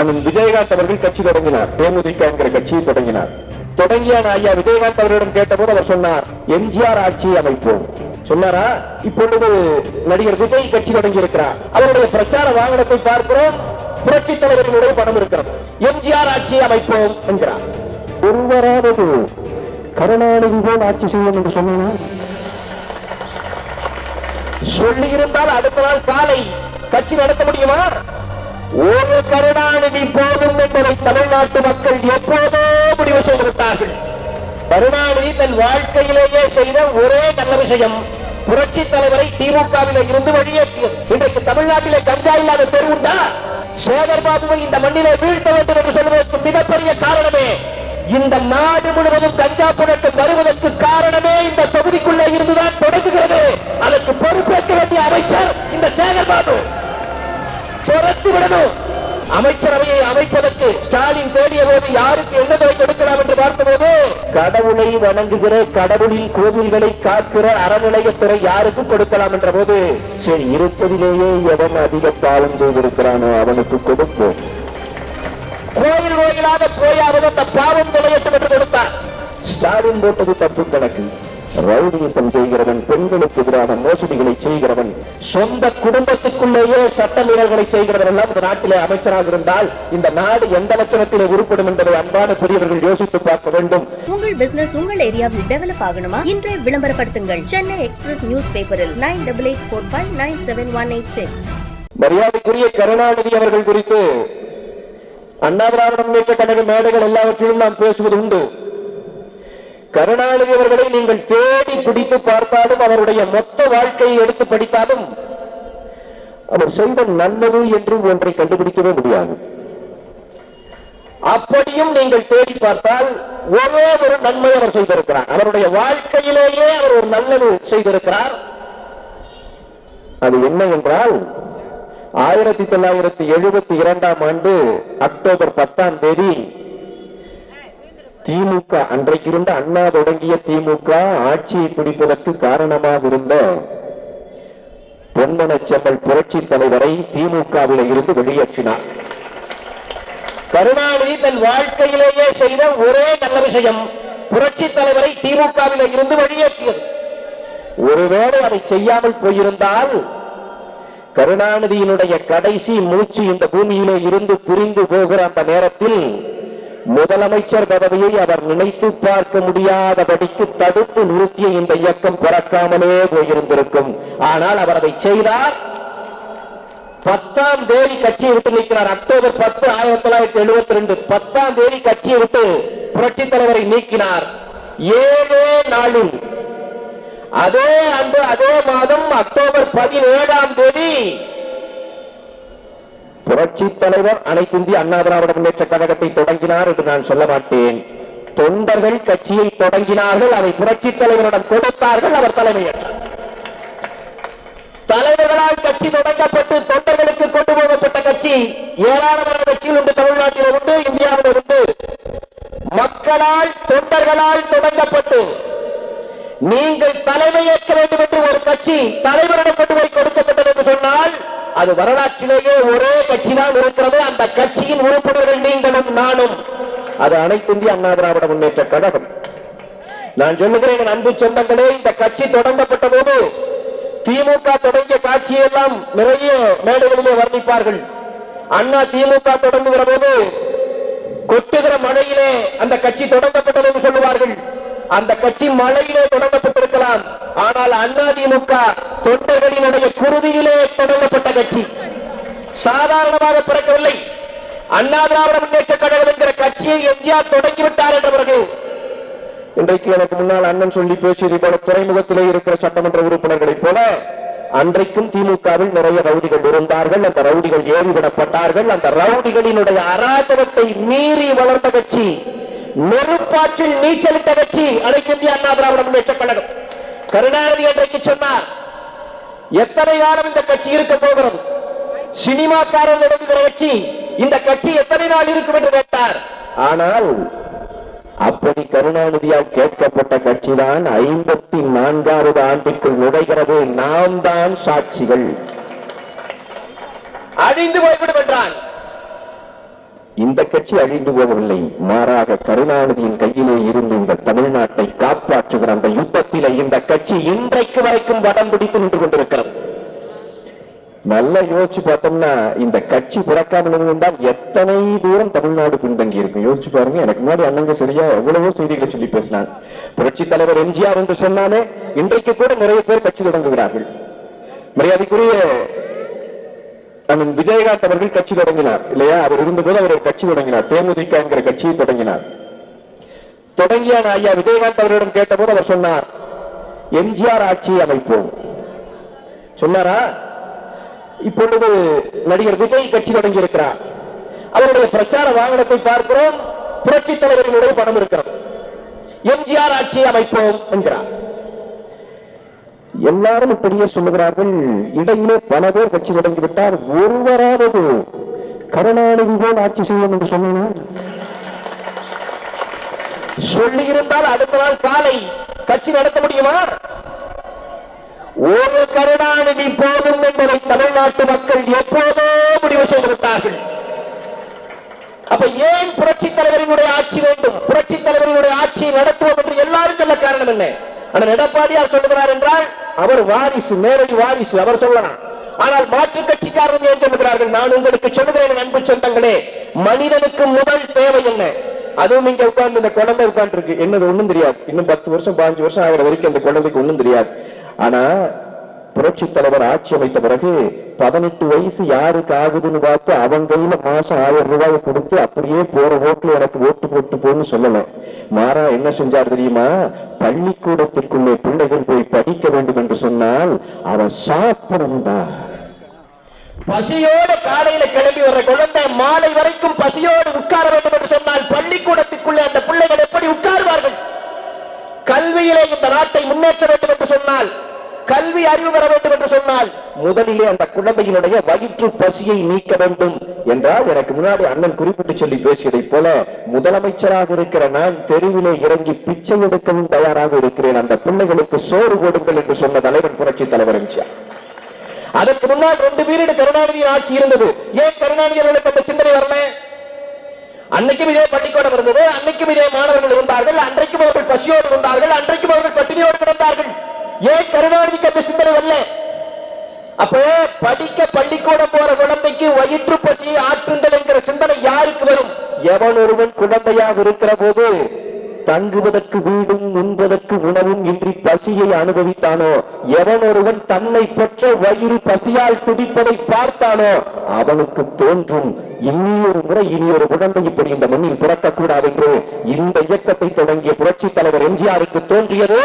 அண்ணன் விஜயகாந்த் அவர்கள் கட்சி தொடங்கினார். தேமுதிக என்கிற கட்சியை தொடங்கினார். தொடங்கிய ஐயா விஜயகாந்த் அவர்களிடம் கேட்டபோது அவர் சொன்னார் எம்ஜிஆர் ஆட்சி அமைப்போம். சொன்னாரா? இப்பொழுது நடிகர் விஜய் கட்சி தொடங்கி இருக்கிறார் அவருடைய பிரச்சார வாகனத்தை பார்க்கிறோம். புரட்சி தலைவர்களுடைய படம் இருக்கிறது. எம்ஜிஆர் ஆட்சி அமைப்போம் என்கிறார். ஒருவராவது கருணாநிதி போல் ஆட்சி செய்யும் என்று சொன்னார்? சொல்லி இருந்தால் அடுத்த நாள் காலை கட்சி நடத்த முடியுமா? ஒரு கருணாநிதி போதும் என்பதை தமிழ்நாட்டு மக்கள் எப்போதோ முடிவு செய்துவிட்டார்கள் கருணாநிதி தன் வாழ்க்கையிலேயே செய்த ஒரே நல்ல விஷயம் புரட்சி தலைவரை திமுகவில் இருந்து வழியேற்றியது. இன்றைக்கு தமிழ்நாட்டிலே கஞ்சா இல்லாத தெருவுண்டா சேகர் பாபுவை இந்த மண்ணிலே வீழ்த்த வேண்டும் என்று சொல்வதற்கு மிகப்பெரிய காரணமே இந்த நாடு முழுவதும் கஞ்சா புழக்கம் வருவதற்கு காரணமே இந்த தொகுதிக்குள்ளே இருந்துதான் தொடங்குகிறது. அதற்கு பொறுப்பேற்க வேண்டிய அமைச்சர் இந்த சேகர் பாபு. துரத்தி விடணும் அமைச்சரவையை அமைப்பதற்கு ஸ்டாலின் தேடிய போது யாருக்கு என்ன தொகை கொடுக்கலாம் என்று பார்த்தபோது கடவுளை வணங்குகிற கடவுளின் கோவில்களை காக்கிற அறநிலையத்துறை யாருக்கு கொடுக்கலாம்? என்ற போது சரி இருப்பதிலேயே எவன் அதிக பாவம் செய்திருக்கிறானோ அவனுக்கு கொடுப்போம். கோயில் கோயிலாக போயாவது அந்த பாவம் தொலையட்டும் என்று கொடுத்தார். ஸ்டாலின் போட்டது தப்பு கணக்கு. ரவுடியசம் செய்கிறவன் பெண்களுக்கு எதிரான மோசடிகளை செய்கிறவன் சொந்த குடும்பத்துக்குள்ளேயே சட்ட மீறல்களை செய்கிறவன் எல்லாம் இந்த நாட்டிலே அமைச்சராக இருந்தால் இந்த நாடு எந்த லட்சணத்திலே உருப்படும் என்பதை அன்பான பெரியவர்கள் யோசித்து பார்க்க வேண்டும். உங்கள் பிசினஸ் உங்கள் ஏரியாவில் டெவலப் ஆகணுமா? இன்றே விளம்பரப்படுத்துங்கள். சென்னை எக்ஸ்பிரஸ் நியூஸ் பேப்பரில் nine double eight four five nine seven one eight six மரியாதைக்குரிய கருணாநிதி அவர்கள் குறித்து அண்ணா திராவிட முன்னேற்ற கழக மேடைகள் எல்லாவற்றிலும் நாம் பேசுவது உண்டு. கருணாநிதி அவர்களை நீங்கள் தேடி பிடித்து பார்த்தாலும் அவருடைய மொத்த வாழ்க்கையை எடுத்து படித்தாலும் அவர் செய்த நல்லது என்று ஒன்றை கண்டுபிடிக்கவே முடியாது. அப்படியும் நீங்கள் தேடி பார்த்தால் ஒரே ஒரு நன்மை அவர் செய்திருக்கிறார். அவருடைய வாழ்க்கையிலேயே அவர் ஒரு நல்லது செய்திருக்கிறார். அது என்ன என்றால் ஆயிரத்தி தொள்ளாயிரத்தி எழுபத்தி இரண்டாம் ஆண்டு அக்டோபர் பத்தாம் தேதி திமுக அன்றைக்கிருந்த அண்ணா தொடங்கிய திமுக ஆட்சியை பிடிப்பதற்கு காரணமாக இருந்த பொன்மனச்செம்மல் புரட்சி தலைவரை திமுகவில் இருந்து வெளியேற்றினார். கருணாநிதி தன் வாழ்க்கையிலேயே செய்த ஒரே நல்ல விஷயம் புரட்சி தலைவரை திமுகவில் இருந்து வெளியேற்றியது. ஒருவேளை அதை செய்யாமல் போயிருந்தால் கருணாநிதியினுடைய கடைசி மூச்சு இந்த பூமியிலே இருந்து பிரிந்து போகிற அந்த நேரத்தில் முதலமைச்சர் பதவியை அவர் நினைத்து பார்க்க முடியாதபடிக்கு தடுத்து நிறுத்திய இந்த இயக்கம் பிறக்காமலே போயிருந்திருக்கும். ஆனால் அவர் அதை செய்தார். பத்தாம் தேதி கட்சியை விட்டு நிற்கிறார் அக்டோபர் பத்து ஆயிரத்தி தொள்ளாயிரத்தி எழுபத்தி ரெண்டு பத்தாம் தேதி கட்சியை விட்டு புரட்சி தலைவரை நீக்கினார். ஏழே நாளில். அதே அன்று அதே மாதம் அக்டோபர் பதினேழாம் தேதி புரட்சி தலைவர் அனைத்து இந்திய அண்ணா திராவிட முன்னேற்ற கழகத்தை தொடங்கினார் என்று நான் சொல்ல மாட்டேன். தொண்டர்கள் கட்சியை தொடங்கினார்கள் அதை புரட்சி தலைவரிடம் கொடுத்தார்கள் அவர் தலைமையேற்றார். தலைவர்களால் கட்சி தொடங்கப்பட்டு தொண்டர்களுக்கு கொண்டு போகப்பட்ட கட்சி ஏராளமான கட்சியில் உண்டு தமிழ்நாட்டில் உண்டு இந்தியாவில் உண்டு. மக்களால் தொண்டர்களால் தொடங்கப்பட்டு நீங்கள் தலைமையேற்க வேண்டும் என்று ஒரு கட்சி தலைவரிடம் கொண்டு போய் கொடுக்கப்பட்டது என்று சொன்னால் அது வரலாற்றிலேயே ஒரே கட்சி தான் இருக்கிறது. அந்த கட்சியின் உறுப்பினர்கள் நீங்களும் நானும். அது அனைத்து இந்திய அண்ணா திராவிட முன்னேற்ற கழகம். நான் சொல்லுகிறேன் அன்பு சொந்தங்களே இந்த கட்சி தொடங்கப்பட்ட போது திமுக தொடங்கிய காட்சியெல்லாம் நிறைய மேடைகளிலே வர்ணிப்பார்கள். அண்ணா திமுக தொடங்குகிற போது கொட்டுகிற மழையிலே அந்த கட்சி தொடங்கப்பட்டது என்று சொல்லுவார்கள். அந்த கட்சி மழையிலே இருக்கலாம். ஆனால் அதிமுக தொண்டர்களினுடைய குருதியிலே தொடங்கப்பட்ட கட்சி. சாதாரணமாக பிறக்கவில்லை. அண்ணா திராவிட முன்னேற்ற கழகம் என்கிற கட்சியை எம்ஜிஆர் தொடங்கிவிட்டார் என்ற பிறகு இன்றைக்கு எனக்கு முன்னால் அண்ணன் சொல்லி பேசியது போல துறைமுகத்திலே இருக்கிற சட்டமன்ற உறுப்பினர்களைப் போல அன்றைக்கும் திமுகவில் நிறைய ரவுடிகள் இருந்தார்கள். அந்த ரவுடிகள் ஏறிவிடப்பட்டார்கள் அந்த ரவுடிகளினுடைய அராஜகத்தை மீறி வளர்ந்த கட்சி நெருப்பாற்றில் நீச்சலிட்ட கட்சி அனைத்து இந்திய அண்ணா திராவிட முன்னேற்ற கழகம். கருணாநிதி அன்றைக்கு சொன்னார் எத்தனை காலம் இந்த கட்சி இருக்க போகிறது? சினிமாக்காரர்கள் எடுக்கிற கட்சி இந்த கட்சி எத்தனை நாள் இருக்கும் என்று கேட்டார். ஆனால் அப்படி கருணாநிதியால் கேட்கப்பட்ட கட்சிதான் ஐம்பத்தி நான்காவது ஆண்டுக்குள் நுழைகிறது. நாம் தான் சாட்சிகள். அழிந்து போய்விடும் என்றான். இந்த கட்சி அழிந்து போகவில்லை. மாறாக கருணாநிதியின் கையிலே இருந்து இந்த தமிழ்நாட்டை காப்பாற்றுகிற அந்த யுத்தத்திலே இந்த கட்சி இன்றைக்கு வரைக்கும் வடம் பிடித்து நின்று கொண்டிருக்கிறது. நல்லா யோசிச்சு பார்த்தோம்னா இந்த கட்சி பிறக்காமல் இருந்தால் எத்தனை தூரம் தமிழ்நாடு பின்தங்கி இருக்கும். யோசிச்சு பாருங்க எனக்கு முன்னாடி அண்ணங்க சரியா எவ்வளவோ செய்திகளை சொல்லி பேசினாங்க. புரட்சி தலைவர் எம்ஜிஆர் என்று சொன்னாலே இன்றைக்கு கூட நிறைய பேர் கட்சி தொடங்குகிறார்கள். மரியாதைக்குரிய அண்ணன் விஜயகாந்த் அவர்கள் கட்சி தொடங்கினார் இல்லையா? அவர் இருந்தபோது அவர் ஒரு கட்சி தொடங்கினார் தேமுதிக என்கிற கட்சியை தொடங்கினார். தொடங்கிய ஐயா விஜயகாந்த் அவரிடம் கேட்டபோது அவர் சொன்னார் எம்ஜிஆர் ஆட்சியை அமைப்போம். சொன்னாரா? இப்பொழுது நடிகர் விஜய் கட்சி தொடங்கி இருக்கிறார் அவருடைய பிரச்சார வாகனத்தை பார்க்கிறோம் புரட்சி தலைவர்களுடைய படம் இருக்கிறது. எம்ஜிஆர் ஆட்சியை அமைப்போம் என்கிறார். எல்லாரும் இப்படியே சொல்லுகிறார்கள். இடையிலே பல பேர் கட்சி தொடங்கி விட்டார் ஒருவராவது கருணாநிதி போல் ஆட்சி செய்யும் என்று சொன்னார் சொல்லி இருந்தால் அடுத்த நாள் காலை கட்சி நடத்த முடியுமா? ஒரு கருணாநிதி போதும் என்பதை தமிழ்நாட்டு மக்கள் எப்போதோ முடிவு செய்துவிட்டார்கள் அப்ப ஏன் புரட்சி தலைவரினுடைய ஆட்சி வேண்டும்? புரட்சி தலைவரினுடைய ஆட்சியை நடத்துவோம் என்று எல்லாரும் சொல்ல காரணம் என்ன? ஆனால் எடப்பாடியார் சொல்லுகிறார் என்றால் அவர் வாரிசு நேரடி வாரிசு அவர் சொல்லலாம். ஆனால் மாற்றுக் கட்சிக்காரர்கள் ஏன் சொல்லுகிறார்கள்? நான் உங்களுக்கு சொல்லுகிறேன் அன்பு சொந்தங்களே. மனிதனுக்கு முதல் தேவை என்ன? அதுவும் இங்க உட்கார்ந்து இந்த குழந்தை உட்கார்ந்து இருக்கு என்னது ஒண்ணும் தெரியாது. இன்னும் பத்து வருஷம் பாஞ்சு வருஷம் ஆகிற வரைக்கும் அந்த குழந்தைக்கு ஒண்ணும் தெரியாது. ஆனா புரட்சி தலைவர் ஆட்சி அமைத்த பிறகு பதினெட்டு வயசு யாருக்கு ஆகுதுன்னு பார்த்து அவன் கையில மாசம் ஆயிரம் ரூபாய் கொடுத்து அப்படியே போற ஓட்டுல எனக்கு ஓட்டு போட்டு போன்னு சொல்லல. மாறா என்ன செஞ்சார் தெரியுமா? பள்ளிக்கூடத்திற்குள்ளே பிள்ளைகள் போய் படிக்க வேண்டும் என்று சொன்னால் அவன் சாப்பிடா பசியோடு காலையில கிளம்பி வர்ற குழந்தை மாலை வரைக்கும் பசியோடு உட்கார வேண்டும் என்று சொன்னால் பள்ளிக்கூடத்திற்குள்ளே அந்த பிள்ளைகள் எப்படி உட்காருவார்கள்? கல்வியிலே இந்த நாட்டை முன்னேற்ற வேண்டும் கல்வி அறிவு பெற வேண்டும் என்று சொன்னால் முதலிலே அந்த குழந்தையினுடைய வயிற்று பசியை நீக்க வேண்டும் என்றால் எனக்கு முன்னாடி அண்ணன் குறிப்பிட்டு சொல்லி பேசியதைப் போல முதலமைச்சராக இருக்கிற நான் தெருவிலே இறங்கி பிச்சை எடுக்கவும் தயாராக இருக்கிறேன். அந்த பிள்ளைகளுக்கு சோறு கொடுங்கள் என்று சொன்ன தலைவர் புரட்சி தலைவர் எம்ஜிஆர். அதற்கு முன்னால் ரெண்டு பீரியடு கருணாநிதியின் ஆட்சி இருந்தது. ஏன் கருணாநிதி அவர்களுக்கு அந்த சிந்தனை வரல? அன்னைக்கும் இதே பள்ளிக்கூடம் இருந்தது. அன்னைக்கும் இதே மாணவர்கள் இருந்தார்கள். அன்றைக்கும் அவர்கள் பசியோடு இருந்தார்கள். அன்றைக்கும் அவர்கள் பட்டினியோடு கிடந்தார்கள். ஏன் கருணாநிதிக்கு கண்ட சிந்தனை வரல? அப்ப படிக்க பள்ளிக்கூடம் போற குழந்தைக்கு வயிற்று பசி ஆற்றுங்கள் என்கிற சிந்தனை யாருக்கு வரும்? எவன் ஒருவன் குழந்தையாக இருக்கிற போது தங்குவதற்கு வீடும் உண்பதற்கு உணவும் இன்றி பசியை அனுபவித்தானோ? எவன் ஒருவன் தன்னை பெற்ற வயிறு பசியால் துடிப்பதை பார்த்தானோ? அவனுக்கு தோன்றும் இனி ஒரு முறை இனி ஒரு குழந்தை இப்படி இந்த மண்ணில் பிறக்கக்கூடாது என்று இந்த இயக்கத்தை தொடங்கிய புரட்சி தலைவர் எம்ஜிஆருக்கு தோன்றியது.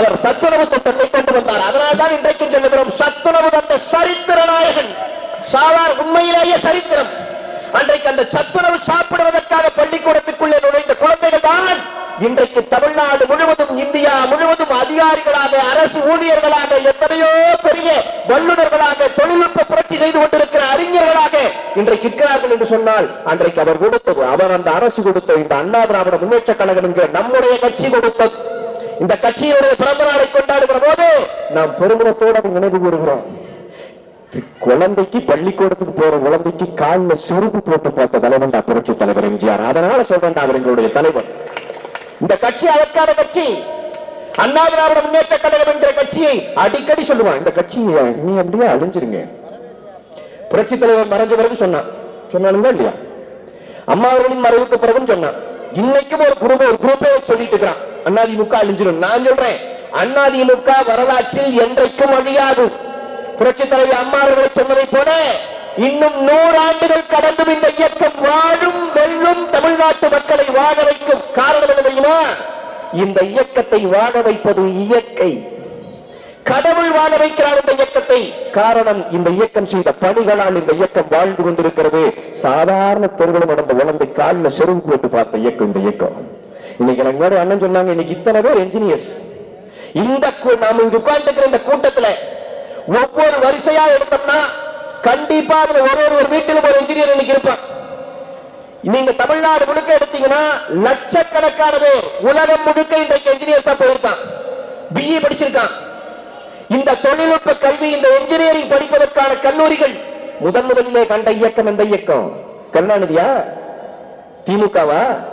அவர் சத்துணவு திட்டத்தை கொண்டு வந்தார். அதனால்தான் இன்றைக்கு சொல்லுகிறோம் சத்துணவு தந்த சரித்திர நாயகன். சாதார் உண்மையிலேயே சரித்திரம். அன்றைக்கு அந்த சத்துணவு சாப்பிட்டு பள்ளிக்கூடத்திற்குள்ளே நுழைந்த குழந்தைகள் தான் இன்றைக்கு தமிழ்நாடு முழுவதும் இந்தியா முழுவதும் அதிகாரிகளாக அரசு ஊழியர்களாக எத்தனையோ பெரிய வல்லுநர்களாக தொழில்நுட்ப புரட்சி செய்து கொண்டிருக்கிற அறிஞர்களாக இன்றைக்கு இருக்கிறார்கள் என்று சொன்னால் அன்றைக்கு அவர் கொடுத்தது அவர் அந்த அரசு கொடுத்த இந்த அண்ணா திராவிட முன்னேற்ற கழகம் என்கிற நம்முடைய கட்சி கொடுத்தது. இந்த கட்சியினுடைய பிறந்த நாளை கொண்டாடுகிற போது நாம் பெருமிதத்தோடு நினைவு கூறுகிறோம். குழந்தைக்கு பள்ளிக்கூடத்துக்கு போற குழந்தைக்கு காலில் சுருப்பு போட்டு பார்த்த தலைவன் தான் புரட்சி தலைவர் எம்ஜிஆர். அதனால சொல்றேன் அவர் எங்களுடைய தலைவர். இந்த கட்சி அதற்கான கட்சி. அண்ணா திராவிட முன்னேற்ற கழகம் என்ற கட்சியை அடிக்கடி சொல்லுவான். இந்த கட்சி நீ அப்படியே அழிஞ்சிருங்க. புரட்சி தலைவர் மறைஞ்ச பிறகு சொன்னான். சொன்னானுங்களா இல்லையா? அம்மா அவர்களின் மறைவுக்கு பிறகும் சொன்னான். இன்னைக்கும் ஒரு குரூப் ஒரு குரூப்பே சொல்லிட்டு இருக்கிறான். அண்ணாதிமுக அழிஞ்சிடும் நான் சொல்றேன். அண்ணாதிமுக வரலாற்றில் என்றைக்கும் அழியாது. புரட்சி தலைவர் அம்மா அவர்களை சொன்னதை போல இன்னும் நூறாண்டுகள் கடந்தும் இந்த இயக்கம் வாழும் வெல்லும் தமிழ்நாட்டு மக்களை வாழ வைக்கும் காரணம் என்ன தெரியுமா? இந்த இயக்கத்தை வாழ வைப்பது இயற்கை. கடவுள் வாழ வைக்கிறார் இந்த இயக்கத்தை. காரணம் இந்த இயக்கம் செய்த பணிகளால் இந்த இயக்கம் வாழ்ந்து கொண்டிருக்கிறது. சாதாரண தெருவில் நடந்த உழந்தை காலில் செருவு போட்டு பார்த்த இயக்கம் இந்த இயக்கம். இன்னைக்கு எனக்கு அண்ணன் சொன்னாங்க இன்னைக்கு இத்தனை பேர் என்ஜினியர்ஸ் இந்த கூ- நாம இங்க உட்கார்ந்துக்கிற இந்த கூட்டத்துல ஒவ்வொரு வரிசையா எடுத்தோம்னா கண்டிப்பா அதுல ஒரு ஒரு வீட்டிலும் ஒரு இன்ஜினியர் இன்னைக்கு இருப்பான் நீங்க தமிழ்நாடு முழுக்க எடுத்தீங்கன்னா லட்சக்கணக்கான பேர் உலகம் முழுக்க இன்றைக்கு என்ஜினியர்ஸா போயிருக்கான். பிஇ படிச்சிருக்கான். இந்த தொழில்நுட்ப கல்வி இந்த என்ஜினியரிங் படிப்பதற்கான கல்லூரிகள் முதன் முதலிலே கண்ட இயக்கம் எந்த இயக்கம்? கருணாநிதியா? திமுகவா?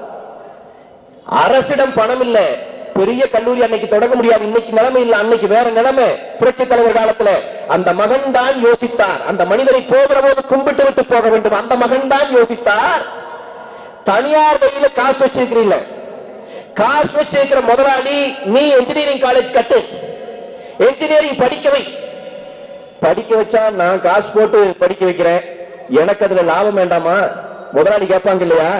அரசிடம் பணம் இல்லை. பெரிய கல்லூரி அன்னைக்கு தொடங்க முடியாது. இன்னைக்கு நிலைமை இல்ல. அன்னைக்கு வேற நிலைமை. புரட்சி தலைவர் காலத்துல அந்த மகன் தான் யோசித்தார். அந்த மனிதரை போகிற போது கும்பிட்டு விட்டு போக வேண்டும். அந்த மகன் தான் யோசித்தார். தனியார் வழியில காசு வச்சிருக்கிறீங்கள காசு வச்சிருக்கிற முதலாளி நீ இன்ஜினியரிங் காலேஜ் கட்டு. இன்ஜினியரிங் படிக்க வை. படிக்க வச்சா நான் காசு போட்டு படிக்க வைக்கிறேன். எனக்கு அதுல லாபம் வேண்டாமா? முதலாளி கேட்பாங்க இல்லையா?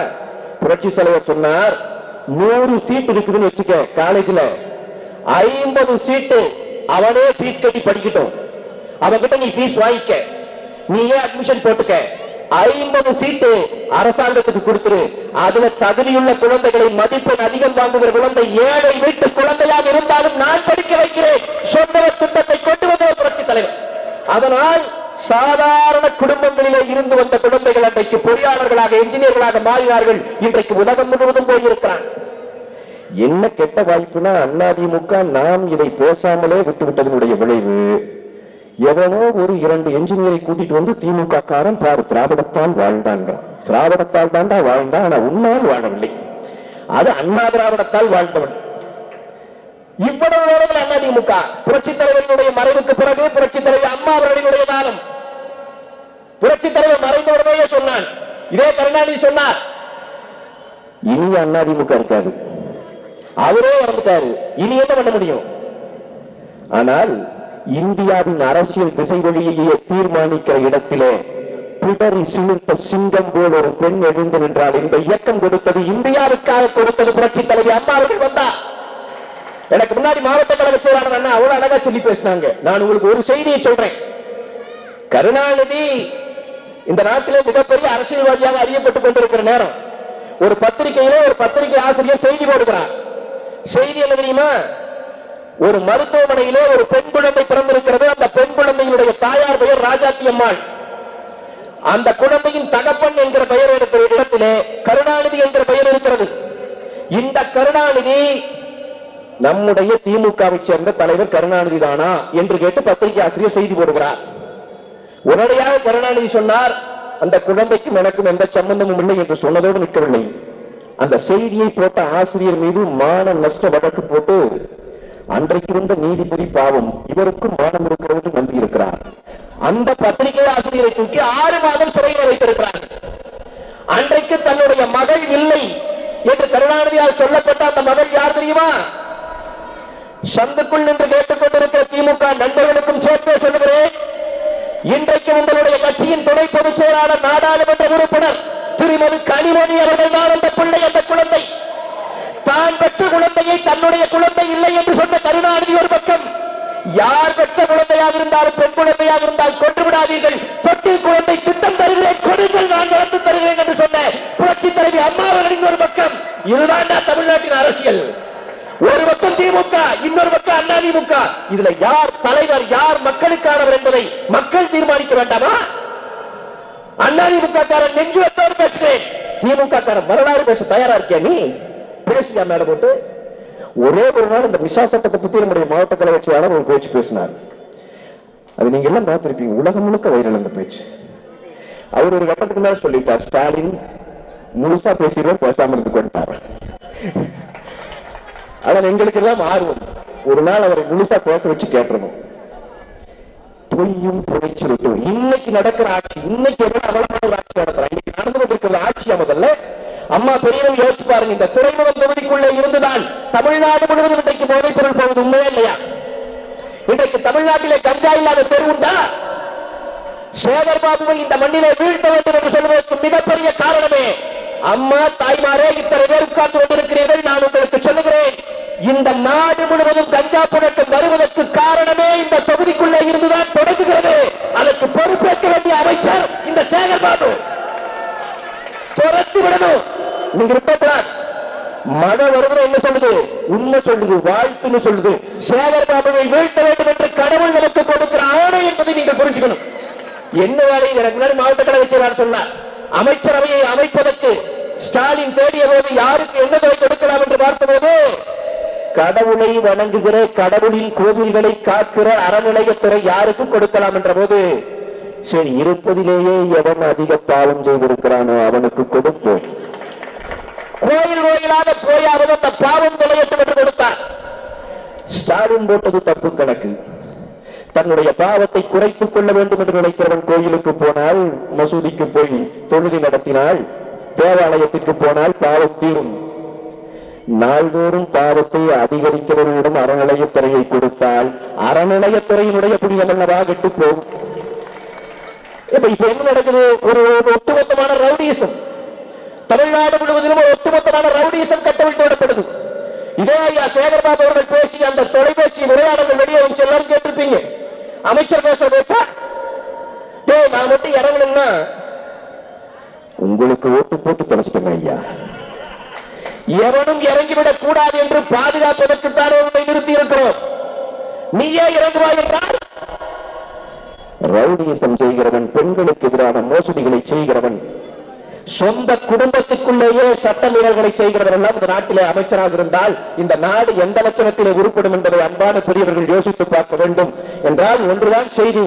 புரட்சி தலைவர் சொன்னார். நூறு சீட் இருக்குதுன்னு வச்சுக்க காலேஜ்ல ஐம்பது சீட்டு அவனே ஃபீஸ் கட்டி படிக்கட்டும். அவகிட்ட நீ ஃபீஸ் வாங்கிக்க. நீயே அட்மிஷன் போட்டுக்க? ஐம்பது சீட்டு அரசாங்கத்துக்கு கொடுத்துரு. அதுல தகுதியுள்ள குழந்தைகளை மதிப்பெண் அதிகம் வாங்குகிற குழந்தை ஏழை வீட்டு குழந்தையாக இருந்தாலும் நான் படிக்க வைக்கிறேன். சொன்னவர் திட்டத்தை கொண்டு வந்தவர் புரட்சி தலைவர். அதனால் சாதாரண குடும்பங்களிலே இருந்து வந்த குழந்தைகள் அன்றைக்கு பொறியாளர்களாக என்ஜினியர்களாக மாறினார்கள். இன்றைக்கு உலகம் முழுவதும் போயிருக்கிறான். என்ன கெட்ட வாய்ப்புனா அதிமுக நாம் இதை பேசாமலே விட்டுவிட்டதனுடைய விளைவு. எவனோ ஒரு இரண்டு என்ஜினியரை கூட்டிட்டு வந்து திமுக காரன் பாரு திராவிடத்தால் வாழ்ந்தாங்க. திராவிடத்தால் தாண்டா வாழ்ந்தான் ஆனா உன்னால் வாழவில்லை. அது அண்ணா திராவிடத்தால் வாழ்ந்தவன். இவ்வளவு நேரங்கள் அதிமுக புரட்சி தலைவர்களுடைய மறைவுக்கு பிறகு புரட்சித் தலைவர் அம்மா அவர்களுடைய காலம். புரட்சி தலைவர் மறைந்த உடனேயே சொன்னான் இதே கருணாநிதி சொன்னார். இனி அதிமுக இருக்காது. அவரே இறந்துட்டாரு. இனி என்ன பண்ண முடியும்? ஆனால் இந்தியாவின் அரசியல் திசை வழியையே தீர்மானிக்கிற இடத்திலே பிடரி சிலிர்த்த சிங்கம் போல் ஒரு பெண் எழுந்து நின்றால் இந்த இயக்கம் கொடுத்தது இந்தியாவுக்காக கொடுத்தது புரட்சி தலைவி அம்மா அவர்கள் வந்தார். எனக்கு முன்னாடி மாவட்ட கழக செயலாளர் அண்ணா அவ்வளவு அழகா சொல்லி பேசினாங்க. நான் உங்களுக்கு ஒரு செய்தியை சொல்றேன். கருணாநிதி இந்த நாட்டிலே மிகப்பெரிய அரசியல்வாதியாக அறியப்பட்டுக் கொண்டிருக்கிற நேரம். ஒரு பத்திரிகையில ஒரு பத்திரிகை ஆசிரியர் செய்தி போடுகிறார். செய்தி என்ன தெரியுமா? ஒரு மருத்துவமனையிலே ஒரு பெண் குழந்தை பிறந்திருக்கிறது. அந்த பெண் குழந்தையினுடைய தாயார் பெயர் ராஜாத்தி அம்மாள். அந்த குழந்தையின் தகப்பன் என்கிற பெயர் இருக்கிற இடத்திலே கருணாநிதி என்கிற பெயர் இருக்கிறது. இந்த கருணாநிதி நம்முடைய திமுகவை சேர்ந்த தலைவர் கருணாநிதி தானா என்று கேட்டு பத்திரிகை ஆசிரியர் செய்தி போடுகிறார். உடனடியாக கருணாநிதி சொன்னார் அந்த குழந்தைக்கும் எனக்கும் எந்த சம்பந்தமும் இல்லை என்று சொன்னதோடு நிற்கவில்லை. அந்த செய்தியை போட்ட ஆசிரியர் மீது மான நஷ்ட வழக்கு போட்டு அன்றைக்கு இருந்த நீதிபதி பாவம் இவருக்கும் மானம் இருக்கிறது நம்பி இருக்கிறார் அந்த பத்திரிகை ஆசிரியரை தூக்கி ஆறு மாதம் சிறையில் வைத்திருக்கிறார். அன்றைக்கு தன்னுடைய மகள் இல்லை என்று கருணாநிதியால் சொல்லப்பட்ட அந்த மகள் யார் தெரியுமா? சந்துக்குள் நின்று கேட்டுக் கொண்டிருக்கிற திமுக நண்பர்களுக்கும் சேர்த்தே சொல்லுகிறேன். இன்றைக்கு உங்களுடைய கட்சியின் துணை பொதுச் செயலாளர் நாடாளுமன்ற உறுப்பினர் திருமதி கனிமொழி அவர்கள் தான் அந்த பிள்ளை அந்த குழந்தை. தான் பெற்ற குழந்தையை தன்னுடைய குழந்தை இல்லை என்று சொன்ன கருணாநிதி ஒரு பக்கம் யார் பெற்ற குழந்தையாக இருந்தாலும் பெண் குழந்தையாக இருந்தால் கொன்று விடாதீர்கள். தொட்டி குழந்தை திட்டம் தருகிறேன் கொடுங்கள் நான் வளர்த்து தருகிறேன் என்று சொன்ன புரட்சி தலைவி அம்மா அவர்களின் ஒரு பக்கம். இதுதான் தமிழ்நாட்டின் அரசியல். ஒரு பக்கம் திமுக இன்னொரு பக்கம் அதிமுக இதுல யார் தலைவர் யார் மக்களுக்கானவர் என்பதை மக்கள் தீர்மானிக்க வேண்டாமா? அதிமுக காரன் நெஞ்சு வத்தோடு பேசுறேன். திமுக காரன் வரலாறு பேச தயாரா இருக்கியா நீ? பேசியா மேல போட்டு? ஒரே ஒரு நாள் இந்த மிசா சட்டத்தை பத்தி நம்முடைய மாவட்ட தலைவச்சியாளர் ஒரு பேச்சு பேசினார். அது நீங்க எல்லாம் பார்த்திருப்பீங்க. உலகம் முழுக்க வைரல் அந்த பேச்சு. அவர் ஒரு கட்டத்துக்கு மேல சொல்லிட்டார். ஸ்டாலின் முழுசா பேசிடுவோம் பேசாம இருந்து கொண்டார் ஆனால் எங்களுக்கு எல்லாம் ஆர்வம். ஒரு நாள் அவரை முழுசா பேச வச்சு கேட்டுறணும். பொய்யும் புதைச்சிருட்டும் இன்னைக்கு நடக்கிற ஆட்சி இன்னைக்கு எவ்வளவு அவலமான ஆட்சி நடத்துறா இன்னைக்கு நடந்து கொண்டிருக்கிற ஆட்சி அமதல்ல அம்மா பெரியவங்க யோசிச்சு பாருங்க இந்த துறைமுகம் தொகுதிக்குள்ளே இருந்துதான் தமிழ்நாடு முழுவதும் இன்றைக்கு போதைப் பொருள் போவது உண்மையா இல்லையா? இன்றைக்கு தமிழ்நாட்டிலே கஞ்சா இல்லாத தெரு உண்டா? சேகர் பாபுவை இந்த மண்ணிலே வீழ்த்த வேண்டும் என்று சொல்வதற்கு மிகப்பெரிய காரணமே அம்மா தாய்மாரே இத்தனை பேர் உட்கார்ந்து கொண்டிருக்கிறீர்கள் நான் உங்களுக்கு சொல்லுகிறேன். இந்த நாடு முழுவதும் கஞ்சா புழக்கம் வருவதற்கு காரணமே இந்த தொகுதிக்குள்ளே இருந்துதான் தொடங்குகிறது. அதற்கு பொறுப்பேற்க வேண்டிய அமைச்சர் இந்த சேகர் பாபு. துரத்தி விடணும். நீங்க இருப்பா மழை வருவது என்ன சொல்லுது? உண்மை சொல்லுது வாழ்த்துன்னு சொல்லுது. சேகர் பாபுவை வீழ்த்த வேண்டும் என்று கடவுள் நமக்கு கொடுக்கிற ஆணை என்பதை நீங்க புரிஞ்சுக்கணும். என்ன வேலை? எனக்கு முன்னாடி மாவட்ட கழக செயலாளர் சொன்னார். அமைச்சரவையை அமைப்பதற்கு ஸ்டாலின் தேடிய போது யாருக்கு என்ன தொகை கொடுக்கலாம் என்று பார்த்தபோது கடவுளை வணங்குகிற கடவுளின் கோவில்களை காக்கிற அறநிலையத்துறை யாருக்கும் கொடுக்கலாம் என்ற போது சரி இருப்பதிலேயே எவன் அதிக பாவம் செய்திருக்கிறானோ அவனுக்கு கொடுப்போம் வழியாக போயாவது அந்த பாவம் தொலையட்டும் என்று ஸ்டாலின் போட்டது தப்பு கணக்கு. தன்னுடைய பாவத்தை குறைத்துக் கொள்ள வேண்டும் என்று நினைக்கிறவன் கோயிலுக்கு போனால் மசூதிக்கு போய் தொழுகை நடத்தினால் தேவாலயத்திற்கு போனால் பாவம் தீரும். நாள்தோறும் பாவத்தை அதிகரிக்கிறவர்களிடம் அறநிலையத்துறையை கொடுத்தால் அறநிலையத்துறையினுடைய புனிதம் என்னவா கெட்டு போகும். இப்ப இப்ப என்ன நடக்குது? ஒரு ஒரு ஒட்டுமொத்தமான ரவுடிசம். தமிழ்நாடு முழுவதிலும் ஒரு ஒட்டுமொத்தமான ரவுடிசம் கட்டவிழ்த்து விடப்படுது. இதே ஐயா சேகர்பாபு அவர்கள் பேசிய அந்த தொலைபேசி உரையாடல் வெளியே வந்து எல்லாரும் கேட்டிருப்பீங்க. அமைச்சர் பேச ஏய் நான் மட்டும் இறங்கணும்னா உங்களுக்கு ஓட்டு போட்டு தொலைச்சிட்டேங்க ஐயா. எவனும் இறங்கிவிடக் கூடாது என்று பாதுகாப்பதற்குத்தான் உன்னை நிறுத்தி இருக்கிறோம் நீயே இறங்குவாய் என்றால்? ரவுடிசம் செய்கிறவன் பெண்களுக்கு எதிரான மோசடிகளை செய்கிறவன் சொந்த குடும்பத்துக்குள்ளேயே சட்ட மீறல்களை செய்கிறவரெல்லாம் இந்த நாட்டிலே அமைச்சராக இருந்தால் இந்த நாடு எந்த லட்சணத்திலே உருப்படும் என்பதை அன்பான பெரியவர்கள் யோசித்து பார்க்க வேண்டும். என்றால் ஒன்றுதான் செய்தி.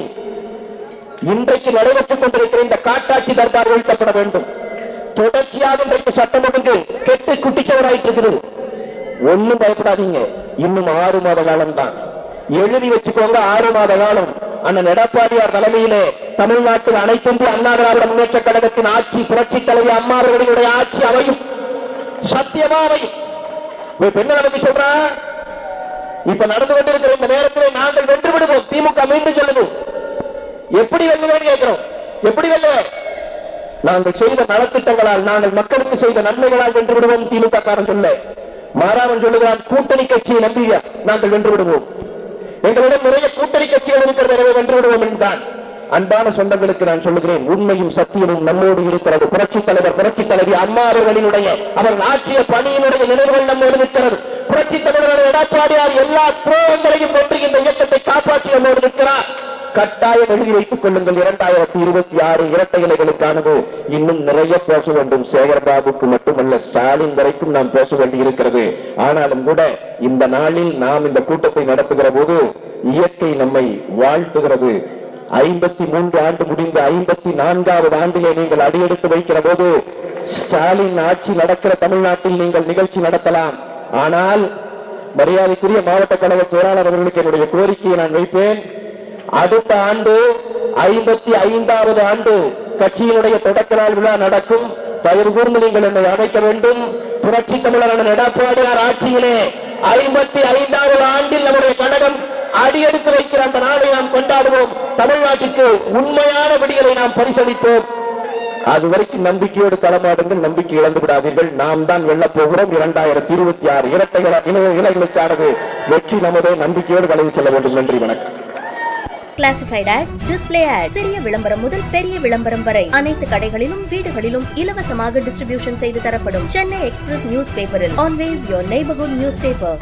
இன்றைக்கு நடைபெற்றுக் கொண்டிருக்கிற இந்த காட்டாட்சி தர்பார் வீழ்த்தப்பட வேண்டும். தொடர்ச்சியாக இன்றைக்கு சட்டம் ஒழுங்கு கெட்டு குட்டிச்சவராயிட்டு ஒன்னும் ஒண்ணும் பயப்படாதீங்க. இன்னும் ஆறு மாத காலம் தான் எழுதி வச்சுக்கோங்க ஆறு மாத காலம். அண்ணன் எடப்பாடியார் தலைமையிலே தமிழ்நாட்டில் அனைத்திந்திய அண்ணா திராவிட முன்னேற்ற கழகத்தின் ஆட்சி புரட்சி தலைவி அம்மா அவர்களுடைய ஆட்சி அமையும். சத்தியமா அமையும் என்ன நடந்து சொல்றா? இப்ப நடந்து கொண்டிருக்கிற இந்த நேரத்தில் நாங்கள் வென்று விடுவோம். திமுக மீண்டும் சொல்லுது. எப்படி வெல்லுவேன் கேட்கிறோம். எப்படி வெல்லுவேன்? நாங்கள் செய்த நலத்திட்டங்களால் நாங்கள் மக்களுக்கு செய்த நன்மைகளால் வென்று விடுவோம் திமுக காரன் சொல்ல. மாறாவன் சொல்லுகிறான் கூட்டணி கட்சியை நம்பி நாங்கள் வென்று விடுவோம். எங்களிடம் நிறைய கூட்டணி கட்சிகள் இருக்கிறது எனவே வென்று விடுவோம் என்றான். அன்பான சொந்தங்களுக்கு நான் சொல்லுகிறேன் உண்மையும் சத்தியமும் நம்மோடு இருக்கிறது. புரட்சி தலைவர் புரட்சி தலைவி அம்மா அவர்களினுடைய அவர்கள் ஆற்றிய பணியினுடைய நினைவுகள் நம்மோடு இருக்கிறது புரட்சி தமிழர்கள் எடப்பாடியார் எல்லா துரோகங்களையும் வென்று இந்த இயக்கத்தை காப்பாற்றி நம்மோடு நிற்கிறார். கட்டாயம் எழுதி வைத்துக் கொள்ளுங்கள் இரண்டாயிரத்தி இருபத்தி ஆறு இரட்டை இலைகளுக்கானது இன்னும் நிறைய பேச வேண்டும். சேகர்பாபுக்கு மட்டுமல்ல ஸ்டாலின் வரைக்கும் நாம் பேச வேண்டி இருக்கிறது ஆனாலும் கூட இந்த நாளில் நாம் இந்த கூட்டத்தை நடத்துகிற போது இயற்கை நம்மை வாழ்த்துகிறது. ஐம்பத்தி மூன்று ஆண்டு முடிந்த ஐம்பத்தி நான்காவது ஆண்டிலே நீங்கள் அடியெடுத்து வைக்கிற போது ஸ்டாலின் ஆட்சி நடக்கிற தமிழ்நாட்டில் நீங்கள் நிகழ்ச்சி நடத்தலாம். ஆனால் மரியாதைக்குரிய மாவட்ட கழக செயலாளர் அவர்களுக்கு என்னுடைய கோரிக்கையை நான் வைப்பேன். அடுத்த ஆண்டு ஐம்பத்தி ஐந்தாவது ஆண்டு கட்சியினுடைய தொடக்க நாள் விழா நடக்கும். தயவு கூர்ந்து நீங்கள் என்னை அழைக்க வேண்டும். புரட்சி தமிழரான எடப்பாடியார் ஆட்சியிலே ஐம்பத்தி ஐந்தாவது ஆண்டில் நம்முடைய கழகம் அடியெடுத்து வைக்கிற அந்த நாளை நாம் கொண்டாடுவோம். தமிழ்நாட்டிற்கு உண்மையான விடிகளை நாம் பரிசளிப்போம். அது வரைக்கும் நம்பிக்கையோடு களமாடுங்கள் நம்பிக்கை இழந்து விடாதீர்கள். நாம் தான் வெல்ல போகிறோம். இரண்டாயிரத்தி இருபத்தி ஆறு இரட்டை இளைஞர்களுக்கானது வெற்றி நமதே. நம்பிக்கையோடு கலந்து செல்ல வேண்டும். நன்றி வணக்கம். கிளாசிஃபைட் ஆட்ஸ் டிஸ்பிளே ஆட் சிறிய விளம்பரம் முதல் பெரிய விளம்பரம் வரை. அனைத்து கடைகளிலும் வீடுகளிலும் இலவசமாக டிஸ்ட்ரிபியூஷன் செய்து தரப்படும். சென்னை எக்ஸ்பிரஸ் நியூஸ் பேப்பரில் always your neighbourhood news paper